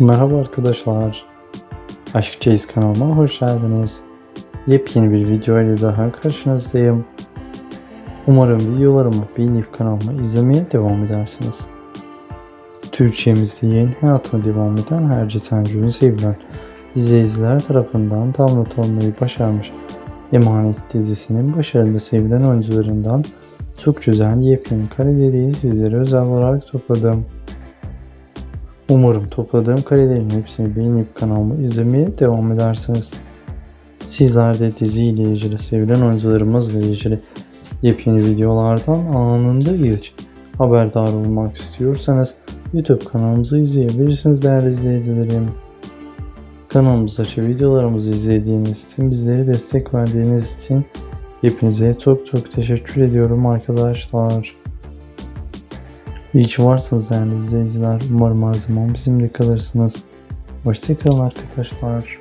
Merhaba arkadaşlar. Aşk Çeyiz kanalıma hoş geldiniz. Yepyeni bir video ile daha karşınızdayım. Umarım videolarımı beğenip kanalıma izlemeye devam edersiniz. Türkçemizde yeni hayatına devam eden Herci Tanju'nun sevilen izleyiciler tarafından download olmayı başarmış Emanet dizisinin başarılı sevilen oyuncularından çok güzel yepyeni kareleri sizlere özel olarak topladım. Umarım topladığım karelerin hepsini beğenip kanalımı izlemeye devam edersiniz. Sizler de diziyle ilgili, sevilen oyuncularımızla ilgili yepyeni videolardan anında ilk haberdar olmak istiyorsanız YouTube kanalımızı izleyebilirsiniz değerli izleyicilerim. Kanalımızdaki videolarımızı izlediğiniz için, bizlere destek verdiğiniz için hepinize çok çok teşekkür ediyorum arkadaşlar. İyi ki varsınız değerli izleyiciler. Umarım her zaman bizimle kalırsınız. Hoşçakalın arkadaşlar.